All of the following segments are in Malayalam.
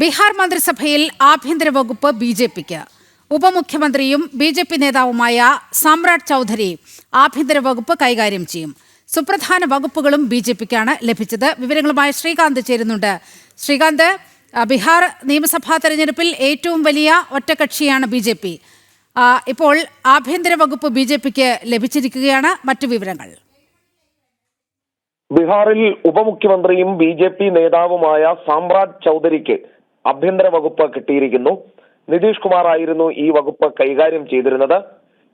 ബീഹാർ മന്ത്രിസഭയിൽ ആഭ്യന്തര വകുപ്പ് ബി ജെ പിക്ക്. ഉപമുഖ്യമന്ത്രിയും ബി ജെ പി നേതാവുമായ സാമ്രാട് ചൗധരി ആഭ്യന്തര വകുപ്പ് കൈകാര്യം ചെയ്യും. സുപ്രധാന വകുപ്പുകളും ബി ജെ പിക്കാണ് ലഭിച്ചത്. വിവരങ്ങളുമായി ശ്രീകാന്ത് ചേരുന്നുണ്ട്. ശ്രീകാന്ത് ബീഹാർ നിയമസഭാ തെരഞ്ഞെടുപ്പിൽ ഏറ്റവും വലിയ ഒറ്റകക്ഷിയാണ് ബി ജെ പി. ഇപ്പോൾ ആഭ്യന്തര വകുപ്പ് ബി ജെ പിക്ക് ലഭിച്ചിരിക്കുകയാണ്. മറ്റു വിവരങ്ങൾ. ബീഹാറിൽ ഉപമുഖ്യമന്ത്രിയും ബി ജെ പി നേതാവുമായ സാമ്രാജ് ചൗധരിക്ക് ആഭ്യന്തര വകുപ്പ് കിട്ടിയിരിക്കുന്നു. നിതീഷ് കുമാർ ആയിരുന്നു ഈ വകുപ്പ് കൈകാര്യം ചെയ്തിരുന്നത്.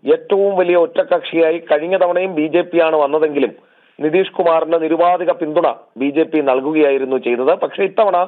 ഏറ്റവും വലിയ ഒറ്റക്കക്ഷിയായി കഴിഞ്ഞ തവണയും ബി ജെ പി ആണ് വന്നതെങ്കിലും നിതീഷ് കുമാറിന് നിരുപാധിക പിന്തുണ ബി ജെ പി നൽകുകയായിരുന്നു ചെയ്തത്. പക്ഷേ ഇത്തവണ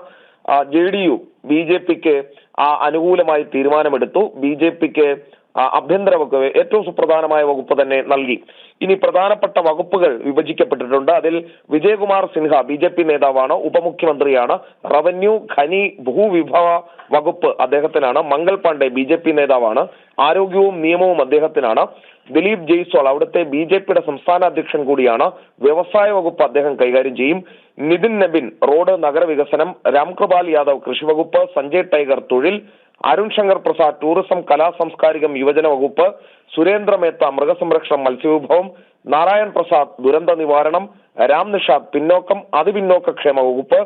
J D U B J പിക്ക് ആ അനുകൂലമായി തീരുമാനമെടുത്തു. ബി ജെ പിക്ക് ആഭ്യന്തര വകുപ്പ് ഏറ്റവും സുപ്രധാനമായ വകുപ്പ് തന്നെ നൽകി. ഇനി പ്രധാനപ്പെട്ട വകുപ്പുകൾ വിഭജിക്കപ്പെട്ടിട്ടുണ്ട്. അതിൽ Vijaykumar Sinha B J P നേതാവാണ് ഉപമുഖ്യമന്ത്രിയാണ്. റവന്യൂ ഖനി ഭൂവിഭവ വകുപ്പ് അദ്ദേഹത്തിനാണ്. Mangal Pandey B J P നേതാവാണ്. ആരോഗ്യവും നിയമവും അദ്ദേഹത്തിനാണ്. ദിലീപ് ജയ്സ്വാൾ അവിടുത്തെ ബി ജെ പിയുടെ സംസ്ഥാന അധ്യക്ഷൻ കൂടിയാണ്. വ്യവസായ വകുപ്പ് അദ്ദേഹം കൈകാര്യം ചെയ്യും. നിതിൻ നബിൻ റോഡ് നഗരവികസനം രാംകൃപാൽ യാദവ് കൃഷി വകുപ്പ് സഞ്ജയ് ടൈഗർ തൊഴിൽ അരുൺ ശങ്കർ പ്രസാദ് ടൂറിസം കലാ സാംസ്കാരികം യുവജന വകുപ്പ് സുരേന്ദ്ര മേത്ത മൃഗസംരക്ഷണം മത്സ്യവിഭവം നാരായൺ പ്രസാദ് ദുരന്ത നിവാരണം രാം നിഷാദ് പിന്നോക്കം അതിപിന്നോക്ക ക്ഷേമ വകുപ്പ്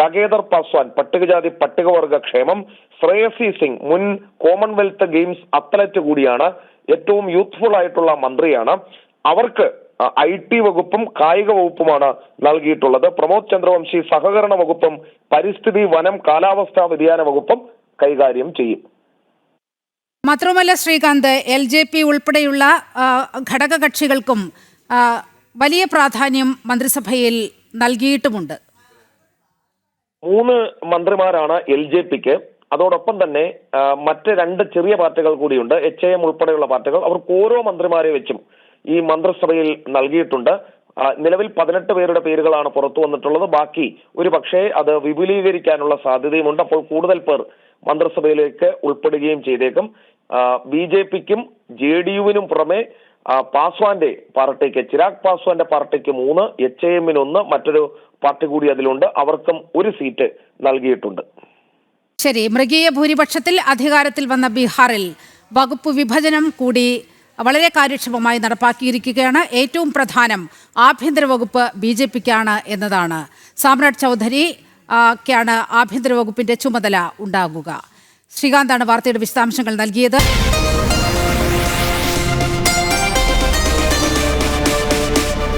ലഗേദർ പാസ്വാൻ പട്ടികജാതി പട്ടികവർഗ ക്ഷേമം ശ്രേയസി സിംഗ് മുൻ കോമൺവെൽത്ത് ഗെയിംസ് അത്ലറ്റ് കൂടിയാണ് ഏറ്റവും യൂത്ത്ഫുൾ ആയിട്ടുള്ള മന്ത്രിയാണ്. അവർക്ക് ഐ ടി വകുപ്പും കായിക വകുപ്പുമാണ് നൽകിയിട്ടുള്ളത്. പ്രമോദ് ചന്ദ്രവംശി സഹകരണ വകുപ്പും പരിസ്ഥിതി വനം കാലാവസ്ഥാ വ്യതിയാന വകുപ്പും കൈകാര്യം ചെയ്യും. മാത്രവുമല്ല ശ്രീകാന്ത് എൽ ജെ പി ഉൾപ്പെടെയുള്ള ഘടക ഘടകകക്ഷികൾക്കും വലിയ പ്രാധാന്യം മന്ത്രിസഭയിൽ നൽകിയിട്ടുമുണ്ട്. മൂന്ന് മന്ത്രിമാരാണ് എൽ ജെ പിക്ക്. അതോടൊപ്പം തന്നെ മറ്റ് രണ്ട് ചെറിയ പാർട്ടികൾ കൂടിയുണ്ട്. എച്ച് എം ഉൾപ്പെടെയുള്ള പാർട്ടികൾ. അവർക്ക് ഓരോ മന്ത്രിമാരെ വെച്ചും ഈ മന്ത്രിസഭയിൽ നൽകിയിട്ടുണ്ട്. നിലവിൽ പതിനെട്ട് പേരുടെ പേരുകളാണ് പുറത്തു വന്നിട്ടുള്ളത്. ബാക്കി ഒരു പക്ഷേ അത് വിപുലീകരിക്കാനുള്ള സാധ്യതയുമുണ്ട്. അപ്പോൾ കൂടുതൽ പേർ മന്ത്രിസഭയിലേക്ക് ഉൾപ്പെടുകയും ചെയ്തേക്കും. ബി ജെ പിക്കും ജെ ഡി യുവിനും പുറമെ പാസ്വാന്റെ പാർട്ടിക്ക് ചിരാഗ് പാസ്വാന്റെ പാർട്ടിക്ക് മൂന്ന് എച്ച് ഐ എമ്മിന് ഒന്ന് മറ്റൊരു പാർട്ടി കൂടി അതിലുണ്ട്. അവർക്കും ഒരു സീറ്റ് നൽകിയിട്ടുണ്ട്. ശരി മൃഗീയ ഭൂരിപക്ഷത്തിൽ അധികാരത്തിൽ വന്ന ബീഹാറിൽ വകുപ്പ് വിഭജനം കൂടി വളരെ കാര്യക്ഷമമായി നടപ്പാക്കിയിരിക്കുകയാണ്. ഏറ്റവും പ്രധാനം ആഭ്യന്തര വകുപ്പ് ബി ജെ പിക്കാണ് എന്നതാണ്. സാമ്രാട് ചൗധരി ക്കാണ് ആഭ്യന്തര വകുപ്പിന്റെ ചുമതല ഉണ്ടാകുക. ശ്രീകാന്താണ് വാർത്തയുടെ വിശദാംശങ്ങൾ നൽകിയത്.